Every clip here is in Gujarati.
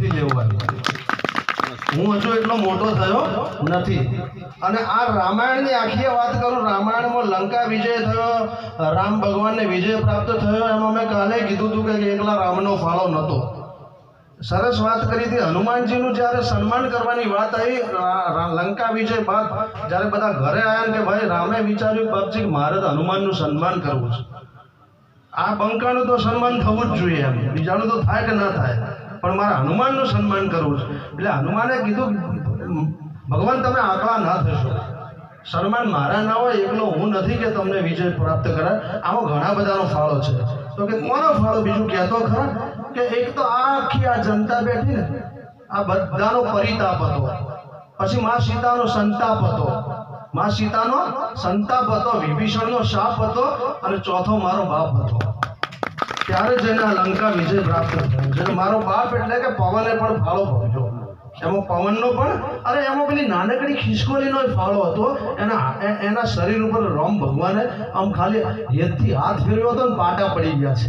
નથી લેવું હું હજુ એટલો મોટો થયો નથી. અને આ રામાયણની આખી વાત કરું, રામાયણમાં લંકા વિજય થયો, રામ ભગવાનને વિજય પ્રાપ્ત થયો, એમાં મેં કાલે કીધું હતું કે એકલા રામનો ફાળો નહોતો. સરસ વાત કરી હતી. હનુમાનજીનું જ્યારે સન્માન કરવાની વાત આવી લંકા વિજય બાદ જ્યારે બધા ઘરે આવ્યા કે ભાઈ, રામે વિચાર્યું બાપજી, મારે તો હનુમાનનું સન્માન કરવું છે. આ બંકાનું તો સન્માન થવું જ જોઈએ એમ. બીજાનું તો થાય કે ના થાય? પણ મારે હનુમાનનું સન્માન કરવું છે. એટલે હનુમાને કીધું ભગવાન તમે આકળા ના થશો. સન્માન મારા ના હોય એકલો હું નથી કે તમને વિજય પ્રાપ્ત કરાય. આમાં ઘણા બધાનો ફાળો છે. તો કે કોનો ફાળો? બીજું કહેતો ખરા કે એક તો આખી આ જનતા બેઠી ને, આ બધાનો પરિતાપ હતો. પછી મા સીતાનો સંતાપ હતો. મા સીતાનો સંતાપ હતો, વિભીષણનો શાપ હતો અને ચોથો મારો બાપ હતો. ત્યારે જ આ લંકા વિજય પ્રાપ્ત થયો. જેને મારો બાપ એટલે કે પવને પણ ફાળો ભર્યો એમાં પવનનો પણ, અરે એમાં પેલી નાનકડી ખિસકોલીનો ફાળો હતો. એના એના શરીર ઉપર રામ ભગવાને આમ ખાલી હેતથી હાથ ફેરવ્યો હતો ને પાટા પડી ગયા છે.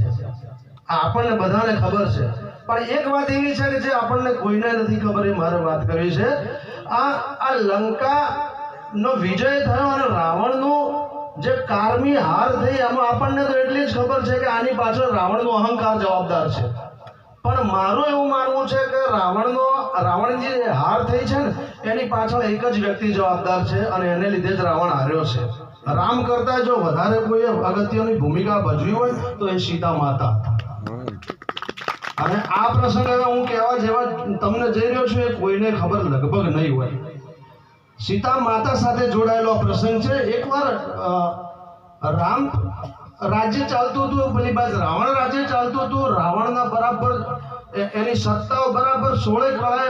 આ આપણને બધાને ખબર છે. પણ એક વાત એવી છે કે જે આપણને કોઈને નથી ખબર એ મારે વાત કરવી છે. આ આ લંકા નો વિજય થયો અને રાવણનું જે કારમી હાર થઈ, એમાં આપણને તો એટલી જ ખબર છે કે આની પાછળ રાવણનો અહંકાર જવાબદાર છે. પણ મારું એવું માનવું છે કે રાવણનો, રાવણની જે હાર થઈ છે ને, એની પાછળ એક જ વ્યક્તિ જવાબદાર છે અને એને લીધે જ રાવણ હાર્યો છે. રામ કરતા જો વધારે કોઈ અગત્યની ભૂમિકા ભજવી હોય, તો એ સીતા માતા. અને આ પ્રસંગ હું કહેવા જેવા તમને જઈ રહ્યો છું, એ કોઈને ખબર લગભગ નહીં હોય. સીતા માતા સાથે જોડાયેલો પ્રસંગ છે. એકવાર રામ રાજ્ય ચાલતું હતું, પેલી બાજુ રાવણ રાજ્ય ચાલતું હતું. રાવણના બરાબર એની સત્તાઓ બરાબર સોળે કળાએ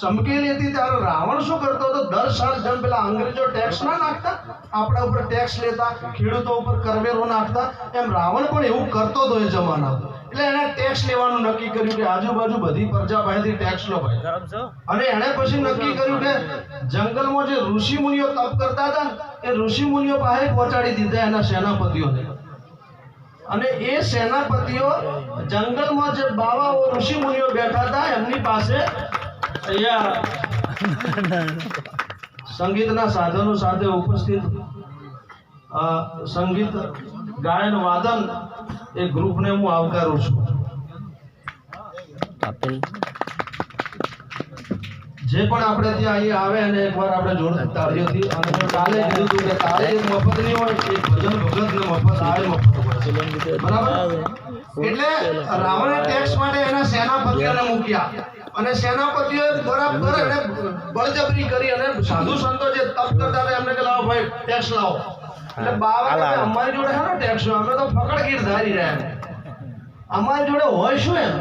ચમકેલી હતી ત્યારે રાવણ શું કરતો હતો? દર સાલ જેમ પેલા અંગ્રેજો ટેક્સ ના નાખતા આપણા ઉપર ટેક્સ લેતા ખેડૂતો ઉપર કરવેરો નાખતા એમ રાવણ પણ એવું કરતો હતો એ જમાના એટલે એને ટેક્સ લેવાનું નક્કી કર્યું કે આજુબાજુ બધી પ્રજા પાસેથી ટેક્સ લો ભાઈ. અને એણે પછી નક્કી કર્યું કે જંગલમાં જે ઋષિ મુનિઓ તપ કરતા હતા એ ઋષિ મુનિઓ પાસે પહોંચાડી દીધા એના સેનાપતિઓને. અને એ સેનાપતિઓ જંગલમાં જે બાવાઓ ઋષિ મુનિઓ બેઠા હતા એમની પાસે અહીંયા સંગીતના સાધનો સાથે ઉપસ્થિત સંગીત ગાયન વાદન એ ગ્રુપને હું આવકારું છું. જે પણ આપણે ત્યાં અહીંયા આવે અને એકવાર આપણે જોરદાર તાળીઓથી અને કાલે કીધું હતું કે તાળી એક મફત નહીં હોય એક ભજન ભગતને મફત આવે. મફત હોય બરાબર એટલે રાવણે ટેક્સ માટે એના સેનાપતિઓને મૂક્યા. અને સેનાપતિઓ બરાબર એને બળજબરી કરી અને સાધુ સંતો જે તપ કરતા હતા એમને કે લાવો ભાઈ ટેક્સ લાવો. એટલે બાવા અમારી જોડે ને ટેક્સ અમે તો ફકડગીર ધારી રહ્યા અમારી જોડે હોય શું એમ?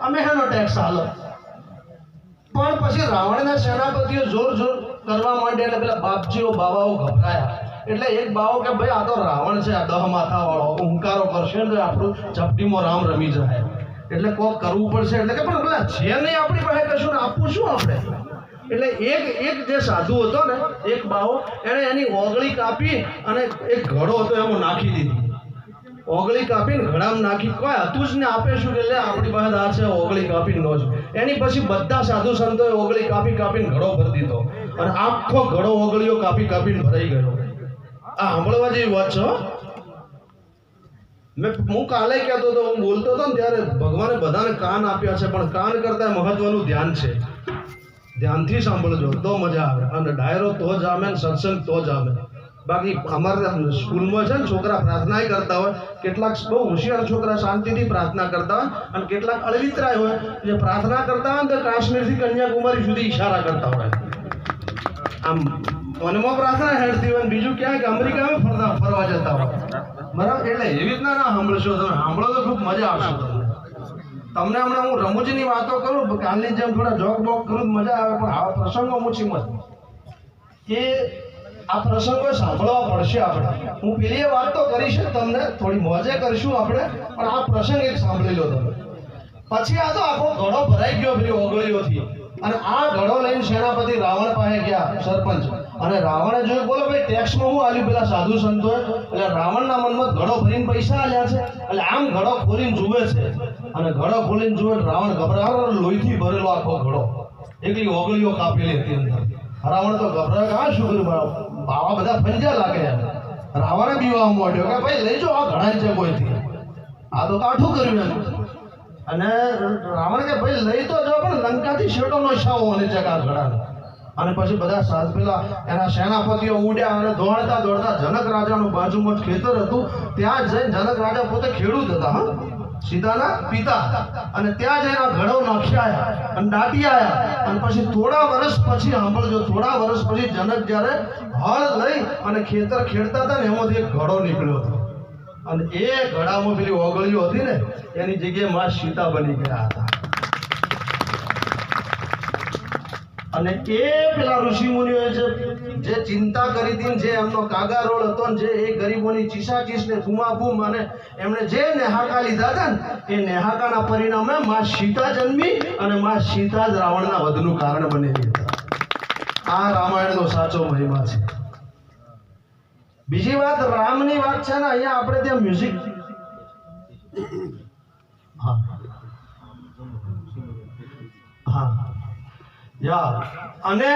અમે હેનો ટેક્સ હાલો પણ પછી રાવણના સેનાપતિઓ જોર જોર કરવા માંડે એટલે પેલા બાપજીઓ બાવાઓ ગભરાયા. એટલે એક બાવો કે ભાઈ આ તો રાવણ છે આ દહ માથા વાળો હુંકારો કરશે ને આપણું ચપટીમાં રામ રમી જાય. એટલે કોક કરવું પડશે? એટલે કે પણ પેલા છે નહીં આપણી પાસે કશું ને, આપવું શું આપણે? એટલે એક એક જે સાધુ હતો ને, એક બાહો, એણે એની ઓગળી કાપી અને એક ઘડો હતો એમાં નાખી દીધી. ઓગળી કાપીને ઘડામાં નાખી. કોઈ હતું જ ને આપે શું કે આપણી પાસે આ છે, ઓગળી કાપીને નો જ એની પછી બધા સાધુ સંતોએ ઓગળી કાપી કાપીને ઘડો ભરી દીધો. અને આખો ઘડો ઓગળીઓ કાપી કાપીને ભરાઈ ગયો. આ સાંભળવા જેવી વાત છે. મેં હું કાલે કહેતો હતો, હું બોલતો હતો ને ત્યારે ભગવાને બધાને કાન આપ્યા છે, પણ કાન કરતા મહત્વનું ધ્યાન છે. ધ્યાનથી સાંભળજો, તો મજા આવે. અને ડાયરો તો જ ને સત્સંગ તો જ આવે બાકી અમારે સ્કૂલમાં છે ને છોકરા પ્રાર્થના કરતા હોય, કેટલાક બહુ હોશિયાર છોકરા શાંતિથી પ્રાર્થના કરતા હોય, અને કેટલાક અળવિતરાય હોય, જે પ્રાર્થના કરતા હોય તો કાશ્મીરથી કન્યાકુમારી સુધી ઈશારા કરતા હોય. આમ મનમાં પ્રાર્થના હેડતી હોય બીજું ક્યાંક અમેરિકામાં ફરતા ફરવા જતા હોય. બરાબર? એટલે એવી રીતના ના સાંભળશો તમે. સાંભળો તો ખૂબ મજા આવશે તમને. તમને હમણાં હું રમૂજની વાતો કરું કાલની જેમ થોડા જોક બોક કરું મજા આવે, પણ આવા પ્રસંગો મૂછી મત. કે આ પ્રસંગો સાંભળવા પડશે આપણે. હું પેલી એ વાત તો કરીશ તમને, થોડી મોજે કરીશું આપણે, પણ આ પ્રસંગ એક સાંભળી લો તમે. પછી આ તો આખો ઘડો ભરાઈ ગયો ફરી ઓગળીઓથી. અને આ ઘડો લઈને સેનાપતિ રાવણ પાસે ગયા, સરપંચ. અને રાવણે જોયું, બોલો ભાઈ ટેક્સમાં હું આલ્યું? પેલા સાધુ સંતો એટલે રાવણના મનમાં ઘડો ભરીને પૈસા આલ્યા છે. એટલે આમ ઘડો ખોલીને જુએ છે. અને ઘડો ખોલીને જુએ રાવણ ગભરાયો. લોહીથી ભરેલો આખો ઘડો. એકલી ઓગળીઓ કાપેલી હતી અંદર. રાવણ તો ગભરાયો આ શું કર્યું? બાવા બધા ફંજા લાગે. રાવણે બીવા મોઢ્યો કે, ભાઈ, લઈ જાઓ, આ ઘણા છે કોઈથી? આ તો કાઠું કર્યું એમ. અને રાવણ કે ભાઈ લઈ તો જો પણ લંકાથી શેટો નો શાવો અને ચકા ઘડાને અને પછી બધા સાથ પેલા એના સેનાપતિઓ ઉડ્યા અને દોડતા દોડતા જનક રાજાનું બાજુમાં જ ખેતર હતું. ત્યાં જઈને જનક રાજા પોતે ખેડૂત હતા, હા. સીતાના પિતા. અને ત્યાં જઈને એના ઘડો નાખ્યા અને દાટી આયા. અને પછી થોડા વર્ષ પછી, સાંભળજો, થોડા વર્ષ પછી જનક જ્યારે હળ લઈ અને ખેતર ખેડતા હતા ને, એમાંથી એક ઘડો નીકળ્યો હતો. અને એ ઘડામાં પેલી ઓગળીઓ હતી ને, એની જગ્યાએ માં સીતા બની ગયા હતા. અને એ પેલા ઋષિ મુનિઓએ જે જે ચિંતા કરી હતી જે એમનો કાગારોળ હતો ને, જે એ ગરીબોની ચીસાચીસ ને બૂમાબૂમ અને એમણે જે નેહાકા લીધા હતા ને, એ નેહાકાના પરિણામે માં સીતા જન્મી અને માં સીતા જ રાવણના વધનું કારણ બની બનેલી આ રામાયણનો સાચો મહિમા છે. બીજી વાત રામની વાત છે ને અહીંયા આપણે ત્યાં મ્યુઝિક હા. યા. અને